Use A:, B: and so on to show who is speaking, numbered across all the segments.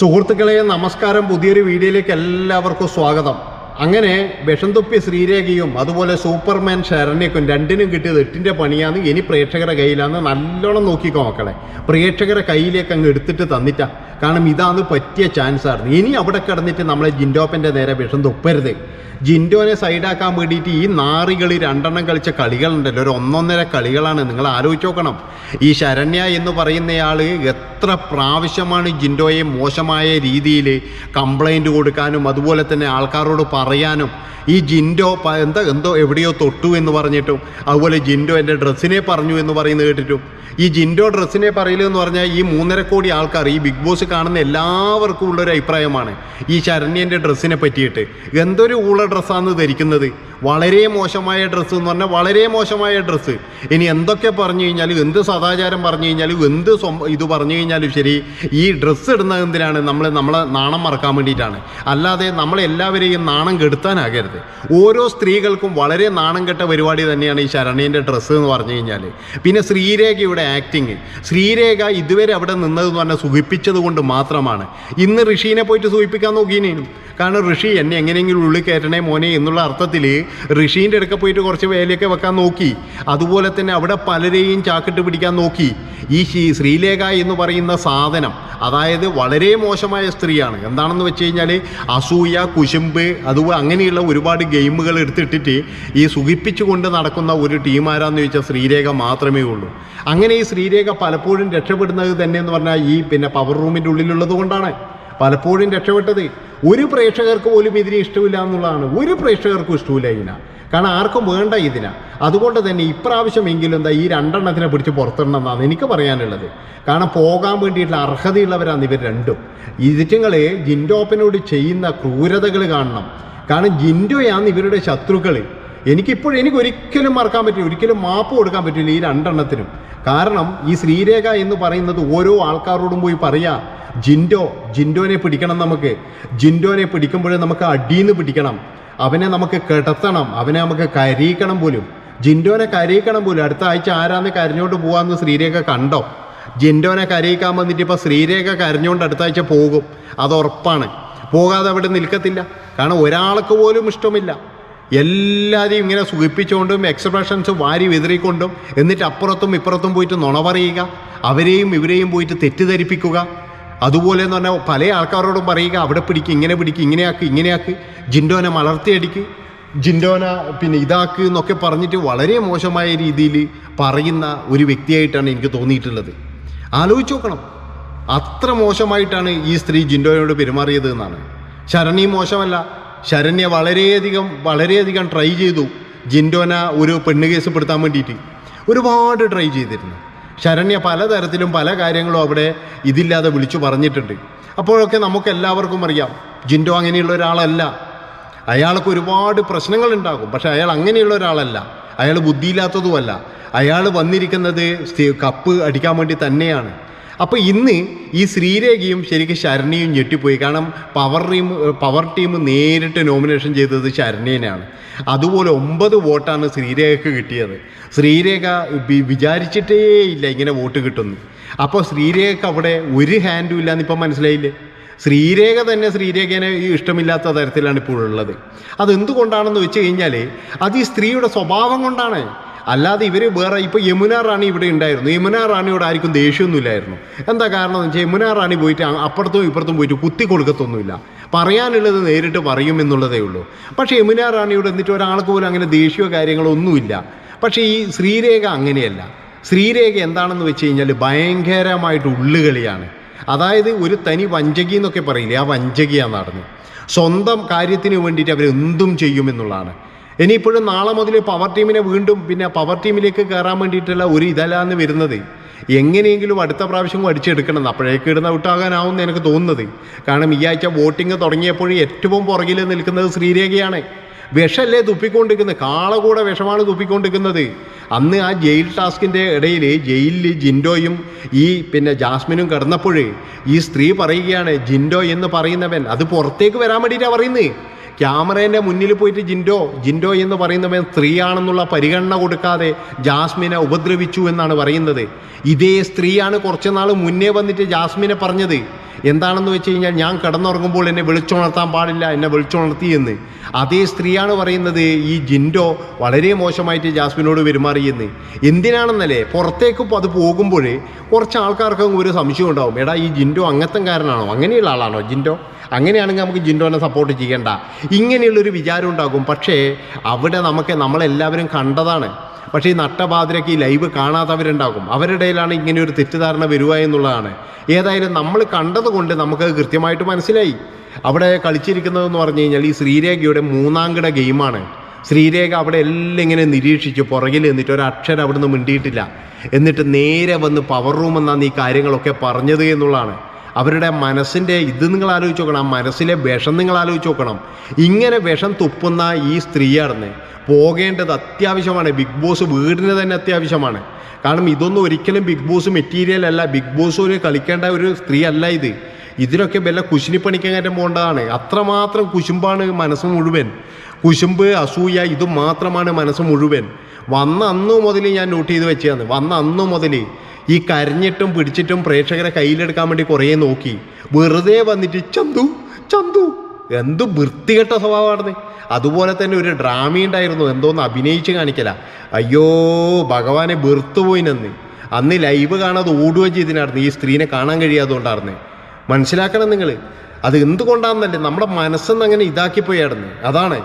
A: സുഹൃത്തുക്കളെ നമസ്കാരം. പുതിയൊരു വീഡിയോയിലേക്ക് എല്ലാവർക്കും സ്വാഗതം. അങ്ങനെ വിഷം തൊപ്പിയ ശ്രീരേഖയും അതുപോലെ സൂപ്പർമാൻ ശരണ്യക്കും രണ്ടിനും കിട്ടിയത് എട്ടിന്റെ പണിയാന്ന് ഇനി പ്രേക്ഷകരുടെ കയ്യിലാന്ന് നല്ലോണം നോക്കിക്കോ മക്കളെ. പ്രേക്ഷകരെ കയ്യിലേക്ക് അങ്ങ് എടുത്തിട്ട് തന്നിട്ടാ. കാരണം ഇതാന്ന് പറ്റിയ ചാൻസ് ആയിരുന്നു. ഇനി അവിടെ കിടന്നിട്ട് നമ്മളെ ജിൻഡോപ്പന്റെ നേരെ വിഷം തുപ്പരുത് ജിൻഡോനെ സൈഡാക്കാൻ വേണ്ടിയിട്ട് ഈ നാറികൾ രണ്ടെണ്ണം കളിച്ച കളികളുണ്ടല്ലോ. ഒരു ഒന്നൊന്നര കളികളാണ്. നിങ്ങൾ ആലോചിച്ച് നോക്കണം. ഈ ശരണ്യ എന്ന് പറയുന്നയാൾ എത്ര പ്രാവശ്യമാണ് ജിൻഡോയെ മോശമായ രീതിയിൽ കംപ്ലൈന്റ് കൊടുക്കാനും അതുപോലെ തന്നെ ആൾക്കാരോട് പറയാനും ഈ ജിൻഡോ എന്താ എന്തോ എവിടെയോ തൊട്ടു എന്ന് പറഞ്ഞിട്ടും അതുപോലെ ജിൻഡോ എന്റെ ഡ്രസ്സിനെ പറഞ്ഞു എന്ന് പറയുന്നത് കേട്ടിട്ടും ഈ ജിൻഡോ ഡ്രസ്സിനെ പറയലെന്ന് പറഞ്ഞാൽ ഈ മൂന്നര കോടി ആൾക്കാർ ഈ ബിഗ് ബോസ് കാണുന്ന എല്ലാവർക്കും ഉള്ളൊരു അഭിപ്രായമാണ് ഈ ശരണ്യന്റെ ഡ്രസ്സിനെ പറ്റിയിട്ട്. എന്തൊരു ഊള ഡ്രസ്സാണ് ധരിക്കുന്നത്? വളരെ മോശമായ ഡ്രസ്സ് എന്ന് പറഞ്ഞാൽ വളരെ മോശമായ ഡ്രസ്സ് ഇനി എന്തൊക്കെ പറഞ്ഞു കഴിഞ്ഞാലും എന്ത് സദാചാരം പറഞ്ഞു കഴിഞ്ഞാലും എന്ത് ഇത് പറഞ്ഞു കഴിഞ്ഞാലും ശരി ഈ ഡ്രസ്സ് ഇടുന്നത് എന്തിനാണ്? നമ്മൾ നമ്മളെ നാണം മറക്കാൻ വേണ്ടിയിട്ടാണ്. അല്ലാതെ നമ്മളെല്ലാവരെയും നാണം കെടുത്താനാകരുത്. ഓരോ സ്ത്രീകൾക്കും വളരെ നാണം കെട്ട പരിപാടി തന്നെയാണ് ഈ ശരണീന്റെ ഡ്രസ്സ് എന്ന് പറഞ്ഞു കഴിഞ്ഞാൽ. പിന്നെ ശ്രീരേഖയുടെ ആക്ടിങ് ശ്രീരേഖ ഇതുവരെ അവിടെ നിന്നതെന്ന് പറഞ്ഞാൽ സുഖിപ്പിച്ചത് കൊണ്ട് മാത്രമാണ്. ഇന്ന് ഋഷീനെ പോയിട്ട് സൂചിപ്പിക്കാൻ നോക്കിയേനും കാരണം ഋഷി എന്നെ എങ്ങനെയെങ്കിലും ഉള്ളിൽ കയറ്റണേ മോനെ എന്നുള്ള അർത്ഥത്തിൽ ഋഷീന്റെ അടുക്ക പോയിട്ട് കുറച്ച് വേലയൊക്കെ വെക്കാൻ നോക്കി. അതുപോലെ തന്നെ അവിടെ പലരെയും ചാക്കിട്ട് പിടിക്കാൻ നോക്കി. ഈ ശ്രീ- ശ്രീലേഖ എന്ന് പറയുന്ന സാധനം അതായത് വളരെ മോശമായ സ്ത്രീയാണ്. എന്താണെന്ന് വെച്ച് കഴിഞ്ഞാൽ അസൂയ കുശുമ്പ് അതുപോലെ അങ്ങനെയുള്ള ഒരുപാട് ഗെയിമുകൾ എടുത്തിട്ടിട്ട് ഈ സുഖിപ്പിച്ചുകൊണ്ട് നടക്കുന്ന ഒരു ടീമാരാന്ന് ചോദിച്ചാൽ ശ്രീരേഖ മാത്രമേ ഉള്ളൂ. അങ്ങനെ ഈ ശ്രീരേഖ പലപ്പോഴും രക്ഷപ്പെടുന്നത് തന്നെ എന്ന് പറഞ്ഞാൽ ഈ പിന്നെ പവർ റൂമിന്റെ ഉള്ളിലുള്ളത് കൊണ്ടാണ്. പലപ്പോഴും രക്ഷപ്പെട്ടത് ഒരു പ്രേക്ഷകർക്ക് പോലും ഇതിനെ ഇഷ്ടമില്ല എന്നുള്ളതാണ്. ഒരു പ്രേക്ഷകർക്കും ഇഷ്ടമില്ല ഇതിന. കാരണം ആർക്കും വേണ്ട ഇതിന. അതുകൊണ്ട് തന്നെ ഇപ്രാവശ്യമെങ്കിലും എന്താ ഈ രണ്ടെണ്ണത്തിനെ പിടിച്ച് പുറത്തിടണം എന്നാണ് എനിക്ക് പറയാനുള്ളത്. കാരണം പോകാൻ വേണ്ടിയിട്ടുള്ള അർഹതയുള്ളവരാണ് ഇവർ രണ്ടും. ഇതിറ്റുങ്ങൾ ജിൻഡോപ്പിനോട് ചെയ്യുന്ന ക്രൂരതകൾ കാണണം. കാരണം ജിൻഡോയാണ് ഇവരുടെ ശത്രുക്കൾ എനിക്കിപ്പോഴും എനിക്ക് ഒരിക്കലും മറക്കാൻ പറ്റില്ല. ഒരിക്കലും മാപ്പ് കൊടുക്കാൻ പറ്റില്ല ഈ രണ്ടെണ്ണത്തിനും. കാരണം ഈ ശ്രീരേഖ എന്ന് പറയുന്നത് ഓരോ ആൾക്കാരോടും പോയി പറയാ ജിൻഡോ ജിൻഡോനെ പിടിക്കണം നമുക്ക്. ജിൻഡോനെ പിടിക്കുമ്പോഴേ നമുക്ക് അടിയിൽ പിടിക്കണം. അവനെ നമുക്ക് കിടത്തണം അവനെ നമുക്ക് കരയിക്കണം പോലും. ജിൻഡോനെ കരയിക്കണം പോലും. അടുത്ത ആഴ്ച ആരാന്ന് കരഞ്ഞോണ്ട് പോവാന്ന് ശ്രീരേഖ കണ്ടോ? ജിൻഡോനെ കരയിക്കാൻ വന്നിട്ട് ഇപ്പോൾ ശ്രീരേഖ കരഞ്ഞുകൊണ്ട് അടുത്ത ആഴ്ച പോകും. അത് ഉറപ്പാണ്. പോകാതെ അവിടെ നിൽക്കത്തില്ല. കാരണം ഒരാൾക്ക് പോലും ഇഷ്ടമില്ല. എല്ലാവരെയും ഇങ്ങനെ സുഖിപ്പിച്ചുകൊണ്ടും എക്സ്പ്രഷൻസ് വാരി വിതറിക്കൊണ്ടും എന്നിട്ട് അപ്പുറത്തും ഇപ്പുറത്തും പോയിട്ട് നുണ പറയുക. അവരെയും ഇവരെയും പോയിട്ട് തെറ്റിദ്ധരിപ്പിക്കുക. അതുപോലെ എന്ന് പറഞ്ഞാൽ പല ആൾക്കാരോടും പറയുക അവിടെ പിടിക്കുക ഇങ്ങനെ പിടിക്ക് ഇങ്ങനെയാക്ക് ഇങ്ങനെയാക്ക്. ജിൻഡോനെ മലർത്തിയടിക്ക്. ജിൻഡോന പിന്നെ ഇതാക്ക് എന്നൊക്കെ പറഞ്ഞിട്ട് വളരെ മോശമായ രീതിയിൽ പറയുന്ന ഒരു വ്യക്തിയായിട്ടാണ് എനിക്ക് തോന്നിയിട്ടുള്ളത്. ആലോചിച്ച് നോക്കണം. അത്ര മോശമായിട്ടാണ് ഈ സ്ത്രീ ജിൻഡോയോട് പെരുമാറിയത് എന്നാണ്. ശരണി മോശമല്ല. ശരണ്യ വളരെയധികം വളരെയധികം ട്രൈ ചെയ്തു ജിൻഡോന ഒരു പെണ്ണ് കേസ് പെടുത്താൻ വേണ്ടിയിട്ട്. ഒരുപാട് ട്രൈ ചെയ്തിരുന്നു. ശരണ്യ പലതരത്തിലും പല കാര്യങ്ങളും അവിടെ ഇതില്ലാതെ വിളിച്ചു പറഞ്ഞിട്ടുണ്ട്. അപ്പോഴൊക്കെ നമുക്ക് എല്ലാവർക്കും അറിയാം ജിൻഡോ അങ്ങനെയുള്ള ഒരാളല്ല. അയാൾക്ക് ഒരുപാട് പ്രശ്നങ്ങൾ ഉണ്ടാകും പക്ഷെ അയാൾ അങ്ങനെയുള്ള ഒരാളല്ല. അയാൾ ബുദ്ധിയില്ലാത്തതുമല്ല. അയാൾ വന്നിരിക്കുന്നത് കപ്പ് അടിക്കാൻ വേണ്ടി തന്നെയാണ്. അപ്പോൾ ഇന്ന് ഈ ശ്രീരേഖയും ശരിക്കും ശരണ്യയും ഞെട്ടിപ്പോയി. കാരണം പവർ ടീം പവർ ടീം നേരിട്ട് നോമിനേഷൻ ചെയ്തത് ശരണ്യനെയാണ് അതുപോലെ ഒമ്പത് വോട്ടാണ് ശ്രീരേഖയ്ക്ക് കിട്ടിയത്. ശ്രീരേഖ വിചാരിച്ചിട്ടേ ഇല്ല ഇങ്ങനെ വോട്ട് കിട്ടുന്നു. അപ്പോൾ ശ്രീരേഖയ്ക്ക് അവിടെ ഒരു ഹാൻഡും ഇല്ലയെന്ന് ഇപ്പം മനസ്സിലായില്ലേ? ശ്രീരേഖ തന്നെ ശ്രീരേഖനെ ഇഷ്ടമില്ലാത്ത തരത്തിലാണ് ഇപ്പോൾ ഉള്ളത്. അതെന്തുകൊണ്ടാണെന്ന് വെച്ച് കഴിഞ്ഞാൽ അത് ഈ സ്ത്രീയുടെ സ്വഭാവം കൊണ്ടാണ്. അല്ലാതെ ഇവർ വേറെ ഇപ്പോൾ യമുന റാണി ഇവിടെ ഉണ്ടായിരുന്നു. യമുന റാണിയോട് ആർക്കും ദേഷ്യമൊന്നുമില്ലായിരുന്നു. എന്താ കാരണം എന്ന് വെച്ചാൽ യമുന റാണി പോയിട്ട് അപ്പുറത്തും ഇപ്പുറത്തും പോയിട്ട് കുത്തി കൊടുക്കത്തൊന്നുമില്ല. പറയാനുള്ളത് നേരിട്ട് പറയും എന്നുള്ളതേ ഉള്ളൂ. പക്ഷേ യമുന റാണിയോട് എന്നിട്ട് ഒരാൾക്ക് പോലും അങ്ങനെ ദേഷ്യമോ കാര്യങ്ങളോ ഒന്നുമില്ല. പക്ഷേ ഈ ശ്രീരേഖ അങ്ങനെയല്ല. ശ്രീരേഖ എന്താണെന്ന് വെച്ച് കഴിഞ്ഞാൽ ഭയങ്കരമായിട്ട് ഉള്ളുകളിയാണ്. അതായത് ഒരു തനി വഞ്ചകി എന്നൊക്കെ പറയില്ലേ ആ വഞ്ചകിയാണ് നടന്നു. സ്വന്തം കാര്യത്തിന് വേണ്ടിയിട്ട് അവർ എന്തും ചെയ്യുമെന്നുള്ളതാണ് ഇനിയിപ്പോഴും നാളെ മുതൽ പവർ ടീമിനെ വീണ്ടും പിന്നെ പവർ ടീമിലേക്ക് കയറാൻ വേണ്ടിയിട്ടുള്ള ഒരു ഇതല്ലാന്ന് വരുന്നത്. എങ്ങനെയെങ്കിലും അടുത്ത പ്രാവശ്യം അടിച്ചെടുക്കണം. അപ്പോഴേക്ക് ഇടുന്ന ഔട്ടാകാനാവുമെന്ന് എനിക്ക് തോന്നുന്നത്. കാരണം ഈ ആഴ്ച വോട്ടിംഗ് തുടങ്ങിയപ്പോൾ ഏറ്റവും പുറകിൽ നിൽക്കുന്നത് ശ്രീരേഖയാണ്. വിഷമല്ലേ തുപ്പിക്കൊണ്ടിരിക്കുന്നത്. കാള കൂടെ വിഷമാണ് തുപ്പിക്കൊണ്ടിരിക്കുന്നത്. അന്ന് ആ ജയിൽ ടാസ്കിന്റെ ഇടയിൽ ജയിലിൽ ജിൻഡോയും ഈ പിന്നെ ജാസ്മിനും കിടന്നപ്പോൾ ഈ സ്ത്രീ പറയുകയാണ് ജിൻഡോ എന്ന് പറയുന്നവൻ അത് പുറത്തേക്ക് വരാൻ വേണ്ടിയിട്ടാണ് പറയുന്നത്. ക്യാമറേന്റെ മുന്നിൽ പോയിട്ട് ജിൻഡോ ജിൻഡോ എന്ന് പറയുന്നവൻ സ്ത്രീയാണെന്നുള്ള പരിഗണന കൊടുക്കാതെ ജാസ്മിനെ ഉപദ്രവിച്ചു എന്നാണ് പറയുന്നത്. ഇതേ സ്ത്രീയാണ് കുറച്ച് നാൾ മുന്നേ വന്നിട്ട് ജാസ്മിനെ പറഞ്ഞത്. എന്താണെന്ന് വെച്ച് കഴിഞ്ഞാൽ ഞാൻ കിടന്നുറങ്ങുമ്പോൾ എന്നെ വിളിച്ചുണർത്താൻ പാടില്ല എന്നെ വിളിച്ചുണർത്തി എന്ന്. അതേ സ്ത്രീയാണ് പറയുന്നത് ഈ ജിൻഡോ വളരെ മോശമായിട്ട് ജാസ്മിനോട് പെരുമാറിയെന്ന്. എന്തിനാണെന്നല്ലേ പുറത്തേക്ക് അത് പോകുമ്പോൾ കുറച്ച് ആൾക്കാർക്ക് ഒരു സംശയം ഉണ്ടാവും. എടാ ഈ ജിൻഡോ അങ്ങത്തൻകാരനാണോ അങ്ങനെയുള്ള ആളാണോ ജിൻഡോ? അങ്ങനെയാണെങ്കിൽ നമുക്ക് ജിൻഡോനെ സപ്പോർട്ട് ചെയ്യേണ്ട. ഇങ്ങനെയുള്ളൊരു വിചാരം ഉണ്ടാകും. പക്ഷേ അവിടെ നമുക്ക് നമ്മളെല്ലാവരും കണ്ടതാണ്. പക്ഷേ ഈ നട്ടപാതിരക്ക് ഈ ലൈവ് കാണാത്തവരുണ്ടാകും. അവരുടെ ഇടയിലാണ് ഇങ്ങനെ ഒരു തെറ്റിദ്ധാരണ വരിക എന്നുള്ളതാണ്. ഏതായാലും നമ്മൾ കണ്ടതുകൊണ്ട് നമുക്ക് കൃത്യമായിട്ട് മനസ്സിലായി. അവിടെ കളിച്ചിരിക്കുന്നതെന്ന് പറഞ്ഞു കഴിഞ്ഞാൽ ഈ ശ്രീരേഖയുടെ മൂന്നാംകിട ഗെയിമാണ്. ശ്രീരേഖ അവിടെ എല്ലാം ഇങ്ങനെ നിരീക്ഷിച്ചു പുറകിൽ എന്നിട്ട് ഒരു അക്ഷരം അവിടുന്ന് മിണ്ടിയിട്ടില്ല. എന്നിട്ട് നേരെ വന്ന് പവർ റൂം എന്നാണ് ഈ കാര്യങ്ങളൊക്കെ പറഞ്ഞത് എന്നുള്ളതാണ്. അവരുടെ മനസ്സിന്റെ ഇത് നിങ്ങൾ ആലോചിച്ച് നോക്കണം. മനസ്സിലെ വിഷം നിങ്ങൾ ആലോചിച്ച് നോക്കണം. ഇങ്ങനെ വിഷം തുപ്പുന്ന ഈ സ്ത്രീയാണെന്ന്. പോകേണ്ടത് അത്യാവശ്യമാണ്. ബിഗ് ബോസ് വീടിന് തന്നെ അത്യാവശ്യമാണ്. കാരണം ഇതൊന്നും ഒരിക്കലും ബിഗ് ബോസ് മെറ്റീരിയൽ അല്ല. ബിഗ് ബോസ് ഒരു കളിക്കേണ്ട ഒരു സ്ത്രീ അല്ല ഇത്. ഇതിനൊക്കെ വല്ല കുശിനിപ്പണിക്കങ്ങാറ്റം പോകേണ്ടതാണ് അത്രമാത്രം കുശുമ്പാണ് മനസ്സ് മുഴുവൻ. കുശുമ്പ് അസൂയ ഇത് മാത്രമാണ് മനസ്സ് മുഴുവൻ. വന്ന അന്ന് മുതൽ ഞാൻ നോട്ട് ചെയ്ത് വെച്ചതാണ്. വന്ന അന്ന് മുതൽ ഈ കരഞ്ഞിട്ടും പിടിച്ചിട്ടും പ്രേക്ഷകരെ കയ്യിലെടുക്കാൻ വേണ്ടി കുറേ നോക്കി. വെറുതെ വന്നിട്ട് ചന്തു ചന്തു. എന്ത് വൃത്തികെട്ട സ്വഭാവമാണ് അതുപോലെ തന്നെ ഒരു ഡ്രാമയുണ്ടായിരുന്നു എന്തോന്ന് അഭിനയിച്ച് കാണിക്കല. അയ്യോ ഭഗവാനെ വെറുത്തുപോയിനെന്ന് അന്ന് ലൈവ് കാണാതെ ഓടുകയും ചെയ്തിനായിരുന്നു. ഈ സ്ത്രീനെ കാണാൻ കഴിയാതുകൊണ്ടായിരുന്നു മനസ്സിലാക്കണം നിങ്ങൾ അത് എന്തുകൊണ്ടാണെന്നല്ലേ നമ്മുടെ മനസ്സെന്ന് അങ്ങനെ ഇതാക്കിപ്പോയായിരുന്നു അതാണ്.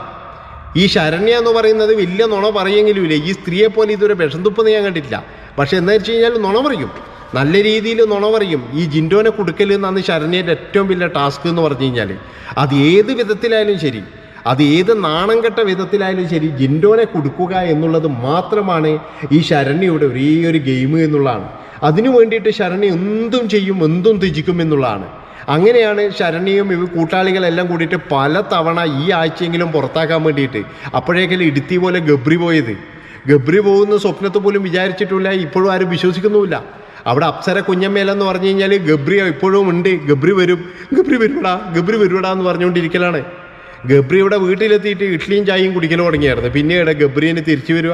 A: ഈ ശരണ്യ എന്ന് പറയുന്നത് വലിയ നുണ പറയെങ്കിലും ഈ സ്ത്രീയെ പോലെ ഇതുവരെ വിഷന്തുപ്പെന്ന് ഞാൻ കണ്ടിട്ടില്ല. പക്ഷെ എന്താ വെച്ച് കഴിഞ്ഞാൽ നുണ പറയും. നല്ല രീതിയിൽ നുണ പറയും. ഈ ജിൻഡോനെ കൊടുക്കൽ എന്നാണ് ശരണ്യന്റെ ഏറ്റവും വലിയ ടാസ്ക് എന്ന് പറഞ്ഞു കഴിഞ്ഞാൽ അത് ഏത് വിധത്തിലായാലും ശരി. അത് ഏത് നാണം കെട്ട വിധത്തിലായാലും ശരി ജിൻഡോനെ കൊടുക്കുക എന്നുള്ളത് മാത്രമാണ് ഈ ശരണ്യയുടെ ഒരേ ഒരു ഗെയിം എന്നുള്ളതാണ്. അതിനു വേണ്ടിയിട്ട് ശരണ്യ എന്തും ചെയ്യും എന്തും ത്യജിക്കും എന്നുള്ളതാണ്. അങ്ങനെയാണ് ശരണ്യയും ഇവ കൂട്ടാളികളെല്ലാം കൂടിയിട്ട് പല തവണ ഈ ആഴ്ചയെങ്കിലും പുറത്താക്കാൻ വേണ്ടിയിട്ട് അപ്പോഴേക്കല്ലേ ഇടുത്തി പോലെ ഗബ്രി പോയത്. ഗബ്രി പോകുന്ന സ്വപ്നത്തെ പോലും വിചാരിച്ചിട്ടില്ല ഇപ്പോഴും ആരും വിശ്വസിക്കുന്നുമില്ല. അവിടെ അപ്സര കുഞ്ഞമ്മേലെന്ന് പറഞ്ഞു കഴിഞ്ഞാൽ ഗബ്രി ഇപ്പോഴും ഉണ്ട് ഗബ്രി വരും ഗബ്രി വരുവടാ ഗബ്രി വരുവടാ എന്ന് പറഞ്ഞുകൊണ്ടിരിക്കലാണ്. ഗബ്രി ഇവിടെ വീട്ടിലെത്തിയിട്ട് ഇഡ്ഡലിയും ചായയും കുടിക്കൽ തുടങ്ങിയായിരുന്നു. പിന്നീട് ഗബ്രിനെ തിരിച്ചു വരിക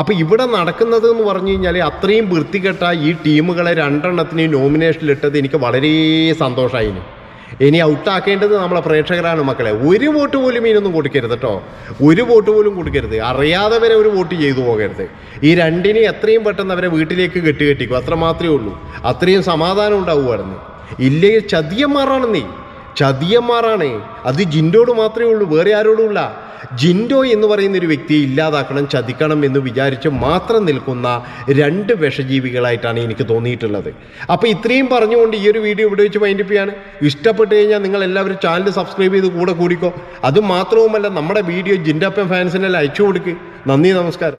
A: അപ്പോൾ ഇവിടെ നടക്കുന്നത് എന്ന് പറഞ്ഞു കഴിഞ്ഞാൽ അത്രയും വൃത്തികെട്ട ഈ ടീമുകളെ രണ്ടെണ്ണത്തിന് നോമിനേഷനിലിട്ടത് എനിക്ക് വളരെ സന്തോഷമായിന് ഇനി ഔട്ടാക്കേണ്ടത് നമ്മളെ പ്രേക്ഷകരാണ് മക്കളെ. ഒരു വോട്ട് പോലും ഇതിനൊന്നും കൊടുക്കരുത് കേട്ടോ. ഒരു വോട്ട് പോലും കൊടുക്കരുത്. അറിയാതെ വരെ ഒരു വോട്ട് ചെയ്തു പോകരുത്. ഈ രണ്ടിനെ എത്രയും പെട്ടെന്ന് അവരെ വീട്ടിലേക്ക് കെട്ടുകെട്ടിക്കും അത്ര മാത്രമേ ഉള്ളൂ. അത്രയും സമാധാനം ഉണ്ടാവുമായിരുന്നു. ഇല്ലെങ്കിൽ ചതിയന്മാരാണ് നീ? ചതിയന്മാരാണ്. അത് ജിൻഡോട് മാത്രമേ ഉള്ളൂ വേറെ ആരോടുമില്ല ജിൻഡോ എന്ന് പറയുന്ന ഒരു വ്യക്തിയെ ഇല്ലാതാക്കണം ചതിക്കണം എന്ന് വിചാരിച്ച് മാത്രം നിൽക്കുന്ന രണ്ട് വിഷജീവികളായിട്ടാണ് എനിക്ക് തോന്നിയിട്ടുള്ളത്. അപ്പോൾ ഇത്രയും പറഞ്ഞുകൊണ്ട് ഈ ഒരു വീഡിയോ ഇവിടെ വെച്ച് മൈൻഡ് ചെയ്യാണ്. ഇഷ്ടപ്പെട്ട് കഴിഞ്ഞാൽ നിങ്ങൾ എല്ലാവരും ചാനൽ സബ്സ്ക്രൈബ് ചെയ്ത് കൂടെ കൂടിക്കോ. അത് മാത്രവുമല്ല നമ്മുടെ വീഡിയോ ജിൻഡപ്പൻ ഫാൻസിനെല്ലാം അയച്ചു കൊടുക്ക്. നന്ദി നമസ്കാരം.